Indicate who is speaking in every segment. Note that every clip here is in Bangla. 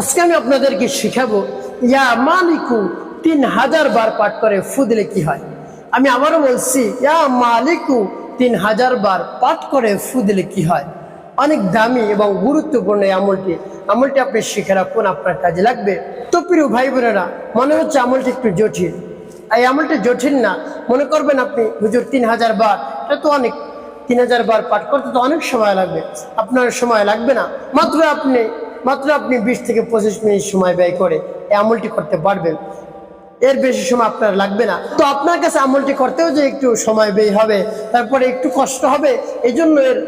Speaker 1: আজকে আমি আপনাদেরকে শিখাবো, ইয়া মালিকু, তিন হাজার বার পাঠ করে ফু দিলে কি হয়? আমি আবারও বলছি, ইয়া মালিকু, তিন হাজার বার পাঠ করে ফু দিলে কি হয়? অনেক দামি এবং গুরুত্বপূর্ণ এই আমলটি। আমলটি আপনি শিখে রাখুন, আপনার কাজে লাগবে। তো প্রিয় ভাই বোনেরা মনে হচ্ছে আমলটি একটু জটিল। এই আমলটি জটিল না, মনে করবেন আপনি, হুজুর, তিন হাজার বার, এটা তো অনেক। তিন হাজার বার পাঠ করতে তো অনেক সময় লাগবে। আপনার সময় লাগবে না। মাত্র আপনি মাত্র আপনি বিশ থেকে পঁচিশ মিনিট সময় ব্যয় করে এই আমলটি করতে পারবেন। এর বেশি সময় আপনার লাগবে না। তো আপনার কাছে আমলটি করতেও যে একটু সময় ব্যয় হবে, তারপরে একটু কষ্ট হবে এই জন্য এর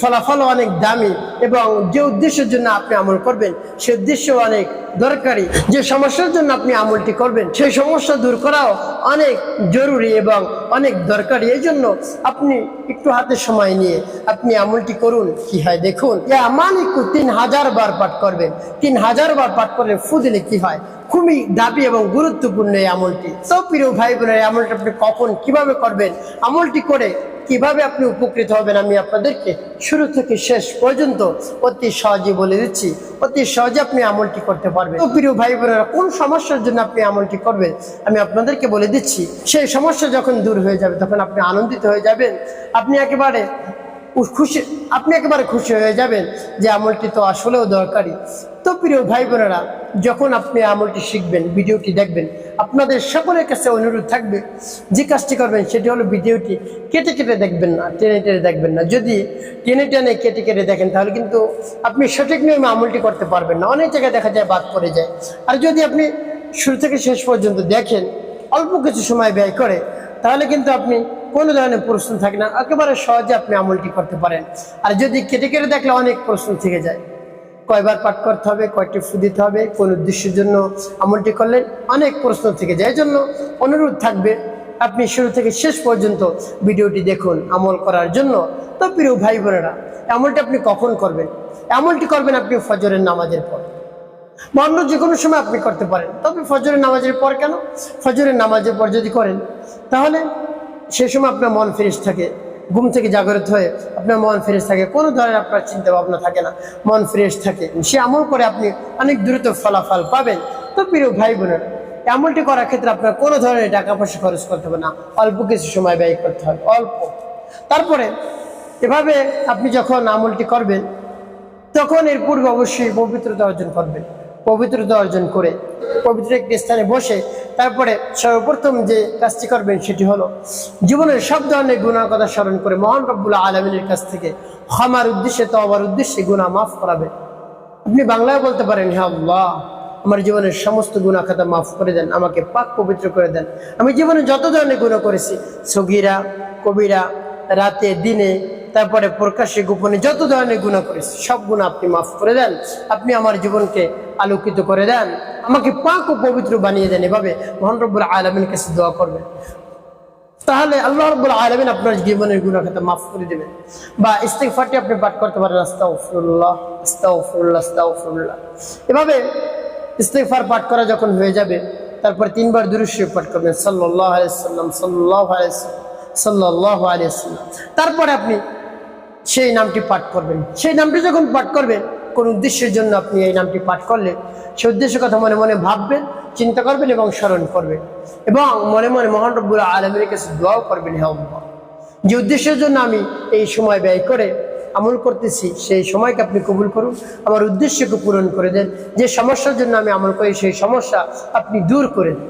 Speaker 1: ফলাফল অনেক দামি এবং যে উদ্দেশ্যের জন্য আপনি আমল করবেন, সে উদ্দেশ্য অনেক দরকারি। যে সমস্যার জন্য আপনি আমলটি করবেন, সেই সমস্যা দূর করাও অনেক জরুরি এবং অনেক দরকারি। এই জন্য আপনি একটু হাতে সময় নিয়ে আপনি আমলটি করুন। কি হয় দেখুন আমানিকু তিন হাজার বার পাঠ করবেন। তিন হাজার বার পাঠ করলে ফু দিলে কি হয়? খুবই দাবি এবং গুরুত্বপূর্ণ এই আমলটি। তো প্রিয় ভাই বোনের আমলটি আপনি কখন কীভাবে করবেন? আমলটি করে কীভাবে আপনি উপকৃত হবেন আমি আপনাদেরকে শুরু থেকে শেষ পর্যন্ত অতি সহজে বলে দিচ্ছি। অতি সহজে আপনি আমলটি করতে পারবেন। তো প্রিয় ভাই বোনেরা কোন সমস্যার জন্য আপনি আমলটি করবেন আমি আপনাদেরকে বলে দিচ্ছি। সেই সমস্যা যখন দূর হয়ে যাবে, তখন আপনি আনন্দিত হয়ে যাবেন। আপনি একেবারে খুশি, আপনি একেবারে খুশি হয়ে যাবেন যে আমলটি তো আসলেও দরকারি। তো প্রিয় ভাই বোনেরা যখন আপনি আমলটি শিখবেন, ভিডিওটি দেখবেন আপনাদের সকলের কাছে অনুরোধ থাকবে, যে কাজটি করবেন সেটি হলো ভিডিওটি কেটে কেটে দেখবেন না, টেনে টেনে দেখবেন না। যদি টেনে টেনে কেটে কেটে দেখেন, তাহলে কিন্তু আপনি সঠিক নিয়মে আমলটি করতে পারবেন না। অনেক জায়গায় দেখা যায় বাদ পড়ে যায়। আর যদি আপনি শুরু থেকে শেষ পর্যন্ত দেখেন, অল্প কিছু সময় ব্যয় করে, তাহলে কিন্তু আপনি কোনো ধরনের প্রশ্ন থাকে না। একেবারে সহজে আপনি আমলটি করতে পারেন। আর যদি কেটে কেটে দেখলে অনেক প্রশ্ন থেকে যায়। কয়বার পাঠ করতে হবে, কয়টি ফু দিতে হবে, কোন উদ্দেশ্যের জন্য আমলটি করলেন? অনেক প্রশ্ন থেকে যায়। জন্য অনুরোধ থাকবে, আপনি শুরু থেকে শেষ পর্যন্ত ভিডিওটি দেখুন আমল করার জন্য। তো প্রিয় ভাই বোনেরা, আমলটি আপনি কখন করবেন? আমলটি করবেন আপনি ফজরের নামাজের পর। বা অন্য যে কোনো সময় আপনি করতে পারেন। তবে ফজরের নামাজের পর কেন? ফজরের নামাজের পর যদি করেন, তাহলে সে সময় আপনার মন ফ্রেশ থাকে। ঘুম থেকে জাগ্রত হয়ে আপনার মন ফ্রেশ থাকে, কোনো ধরনের আপনার চিন্তা ভাবনা থাকে না, মন ফ্রেশ থাকে। সে আমল করে আপনি অনেক দ্রুত ফলাফল পাবেন। তো প্রিয় ভাই বোনের, আমলটি করার ক্ষেত্রে আপনার কোনো ধরনের টাকা পয়সা খরচ করতে হবে না, অল্প কিছু সময় ব্যয় করতে হবে, অল্প। তারপরে, এভাবে আপনি যখন আমলটি করবেন, তখন এর পূর্বে অবশ্যই পবিত্রতা অর্জন করবেন। পবিত্রতা অর্জন করে, পবিত্র একটি স্থানে বসে তারপরে সর্বপ্রথম যে কাজটি করবেন সেটি হলো জীবনের সব ধরনের গুণার কথা স্মরণ করে মহান রব্বুল্লাহ আলমিনের কাছ থেকে ক্ষমার উদ্দেশ্যে তো আমার উদ্দেশ্যে গুণা মাফ করাবেন। আপনি বাংলায় বলতে পারেন হ্যাঁ আল্লাহ, আমার জীবনের সমস্ত গুণা খাতা মাফ করে দেন, আমাকে পাক পবিত্র করে দেন। আমি জীবনে যত ধরনের গুণা করেছি, সগিরা, কবিরা, রাতে, দিনে তারপরে প্রকাশ্যে গোপনে যত ধরনের গুণা করেছি, সব গুণা আপনি মাফ করে দেন। আপনি আমার জীবনকে আলোকিত করে দেন। আমাকে পাক ও পবিত্র বানিয়ে দেন এভাবে মোহন রব্বুল আলমিনের কাছে দোয়া করবেন। তাহলে আল্লাহ রব্বুল আলমিন আপনার জীবনের গুণা খাতা মাফ করে দেবেন। বা ইস্তেকফারটি আপনি পাঠ করতে পারেন আস্তাউফরুল্লাহ এভাবে ইস্তেকফার পাঠ করা যখন হয়ে যাবে, তারপর তিনবার দুরুশ্বর পাঠ করবেন সাল্লাহ আলাইসাল্লাম সাল্লাহ আলাইসাল্লাম সাল্লাহ আলাইসাল্লাম তারপরে আপনি সেই নামটি পাঠ করবেন। সেই নামটি যখন পাঠ করবেন, কোন উদ্দেশ্যের জন্য আপনি এই নামটি পাঠ করলে সেই উদ্দেশ্যের কথা মনে মনে ভাববেন, চিন্তা করবেন এবং স্মরণ করবেন। এবং মনে মনে মহান রব্বুল আলমের কাছে দোয়াও করবেন হ্যাঁ। যে উদ্দেশ্যের জন্য আমি এই সময় ব্যয় করে আমল করতেছি, সেই সময়কে আপনি কবুল করুন, আমার উদ্দেশ্যকে পূরণ করে দেন। যে সমস্যার জন্য আমি আমল করি, সেই সমস্যা আপনি দূর করে দেন।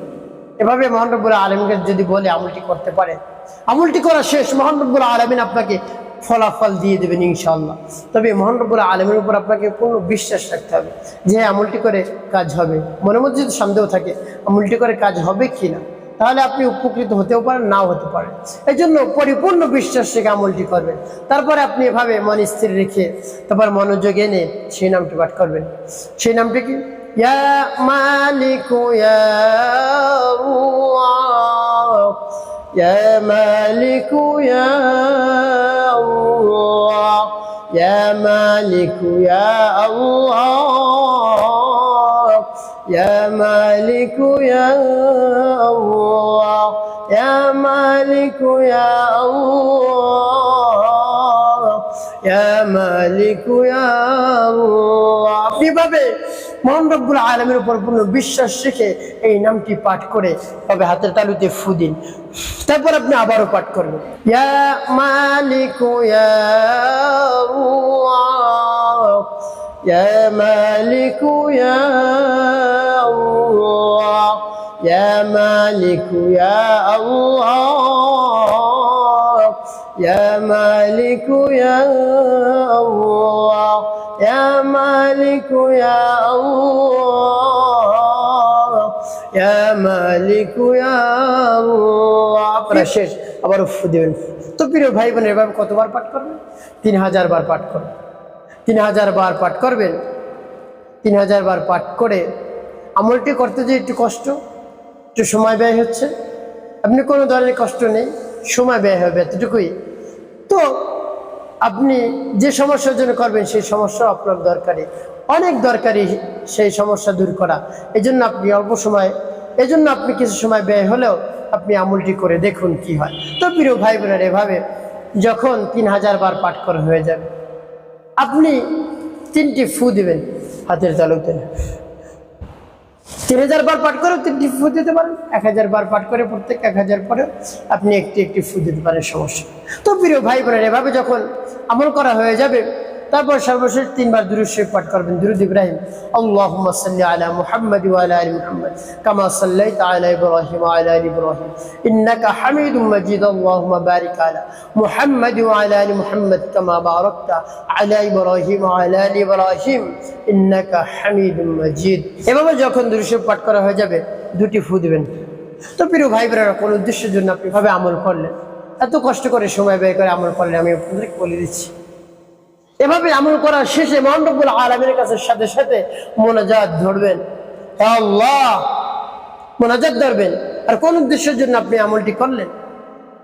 Speaker 1: এভাবে মহানরবুল আলমকে যদি বলে আমলটি করতে পারে আমলটি করা শেষ মহানরবুল আলমিন আপনাকে ফলাফল দিয়ে দেবেন ইনশাল্লাহ তবে মহানরবুল আলমের উপর আপনাকে পূর্ণ বিশ্বাস রাখতে হবে। যে আমলটি করে কাজ হবে। মনের মধ্যে যদি সন্দেহ থাকে, আমলটি করে কাজ হবে কি না তাহলে আপনি উপকৃত হতেও পারেন, নাও হতে পারেন। এই জন্য পরিপূর্ণ বিশ্বাস থেকে আমলটি করবেন। তারপরে আপনি এভাবে মন স্থির রেখে তারপর মনোযোগ এনে সেই নামটি পাঠ করবেন। সেই নামটি কি? মালিকু ইয়া আল্লাহ ইয়া মালিকু ইয়া আল্লাহ ইয়া মালিকু ইয়া আল্লাহ ইয়া মালিকু ইয়া আল্লাহ ইয়া মালিকু ইয়া আল্লাহ মালিকু আল্লাহ আপনি ভাবে মোহান রব্বুল আলমের উপর পূর্ণ বিশ্বাস রেখে এই নামটি পাঠ করে তবে হাতের তালুতে ফু দিন। তারপর আপনি আবারও পাঠ করবেন। ইয়া মালিকু ইয়া আল্লাহ, ইয়া মালিকু ইয়া আল্লাহ, ইয়া মালিকু আপনারা শেষ আবার উফ দিবেন। তো প্রিয় ভাই বোনের এভাবে কতবার পাঠ করবেন? তিন হাজার বার পাঠ করবেন। তিন হাজার বার পাঠ করবেন। তিন হাজার বার পাঠ করে আমলটি করতে যে একটু কষ্ট একটু সময় ব্যয় হচ্ছে। আপনি কোনো ধরনের কষ্ট নেই সময় ব্যয় হবে এতটুকুই। তো আপনি যে সমস্যার জন্য করবেন সেই সমস্যা আপনার দরকারি। অনেক দরকারি সেই সমস্যা দূর করা। এই জন্য আপনি অল্প সময় এই জন্য আপনি কিছু সময় ব্যয় হলেও আপনি আমলটি করে দেখুন কি হয়। তো প্রিয় ভাই বোনের এভাবে যখন তিন হাজার বার পাঠ করা হয়ে যাবে, আপনি তিনটি ফু দিবেন হাতের তালুতে। তিন হাজার বার পাঠ করে তিনটি ফু দিতে পারেন, এক হাজার বার পাঠ করে প্রত্যেক এক হাজার পরে আপনি একটি একটি ফু দিতে পারেন, সমস্যা তো প্রিয় ভাই বোনের এভাবে যখন আমল করা হয়ে যাবে তারপর সর্বশেষ তিনবার দুরুদ শরীফ পাঠ করবেন। দুরুদ ইব্রাহিম, আল্লাহুম্মা সাল্লি আলা মুহাম্মাদ ওয়া আলা আলি মুহাম্মাদ কামা সাল্লাইতা আলা ইব্রাহিম ওয়া আলা আলি ইব্রাহিম। ইন্নাকা হামিদুম মাজিদ আল্লাহুম্মা বারিক আলা মুহাম্মাদ ওয়া আলা আলি মুহাম্মাদ কামা বারাকতা আলা ইব্রাহিম ওয়া আলা আলি ইব্রাহিম। ইন্নাকা হামিদুম মাজিদ এভাবে যখন দুরুদ শরীফ পাঠ করা হয়ে যাবে, দুটি ফু দিবেন। তো প্রিয় ভাই বোনেরা কোন উদ্দেশ্যের জন্য আপনি ভাবে আমল করলেন? এত কষ্ট করে সময় ব্যয় করে আমল করলেন, আমি আপনাদেরকে বলে দিচ্ছি। এভাবে আমল করার শেষে মহানবুল আলমের কাছে সাথে সাথে মোনাজাত ধরবেন। আল্লাহ, মোনাজাত ধরবেন। আর কোন উদ্দেশ্যের জন্য আপনি আমলটি করলেন?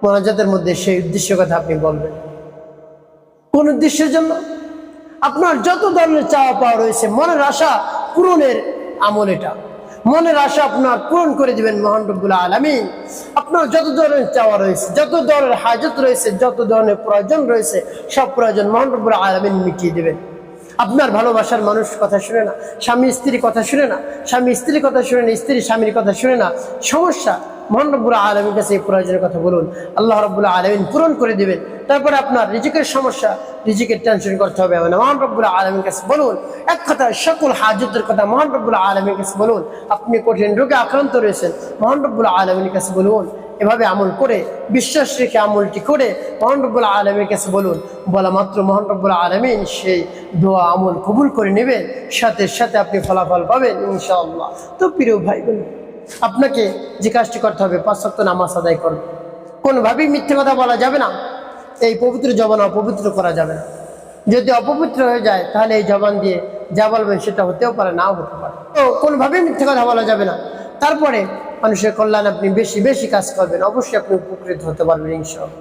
Speaker 1: মোনাজাতের মধ্যে সেই উদ্দেশ্য কথা আপনি বলবেন। কোন উদ্দেশ্যের জন্য? আপনার যত ধরনের চাওয়া পাওয়া রয়েছে, মনের আশা পূরণের আমল এটা। মনের আশা আপনার পূরণ করে দিবেন মহান রব্বুল আলমিন। আপনার যত ধরনের চাওয়া রয়েছে, যত ধরনের হাজত রয়েছে, যত ধরনের প্রয়োজন রয়েছে, সব প্রয়োজন মহান রব্বুল আলমিন মিটিয়ে দেবেন। আপনার ভালোবাসার মানুষ কথা শুনে না, স্বামী স্ত্রীর কথা শুনে না, স্বামী স্ত্রীর কথা শুনে না স্ত্রী স্বামীর কথা শুনে না, সমস্যা। মহান রব্বুল আলমীর কাছে এই প্রয়োজনের কথা বলুন। আল্লাহ রব্বুল্লাহ আলমিন পূরণ করে দেবেন। তারপরে আপনার রিজিকের সমস্যা, রিজিকের টেনশন করতে হবে না মহান রব্বুল্লাহ আলমীর কাছে বলুন, এক কথা, সকল হাজতের কথা মহান রব্বুল্লাহ আলমীর কাছে বলুন। আপনি কঠিন রোগে আক্রান্ত রয়েছেন মহান রব্বুল্লাহ আলমীর কাছে বলুন। এভাবে আমল করে, বিশ্বাস রেখে আমলটি করে মহান রব্বুল আলমীর কাছে বলুন, বলা মাত্র মহান রব্বুল আলমিন সেই দোয়া আমল কবুল করে নেবেন সাথে সাথে আপনি ফলাফল পাবেন ইনশাআল্লাহ। তো প্রিয় ভাই বোন আপনাকে যে কাজটি করতে হবে, পাঁচ সপ্ত নামাজ আদায় করবে কোনোভাবেই মিথ্যে কথা বলা যাবে না, এই পবিত্র জবান অপবিত্র করা যাবে না। যদি অপবিত্র হয়ে যায়, তাহলে এই জবান দিয়ে যা বলবেন সেটা হতেও পারে, নাও হতে পারে। তো কোনোভাবেই মিথ্যে কথা বলা যাবে না। তারপরে মানুষের কল্যাণ আপনি বেশি বেশি কাজ করবেন। অবশ্যই আপনি উপকৃত হতে পারবেন ইনশাআল্লাহ।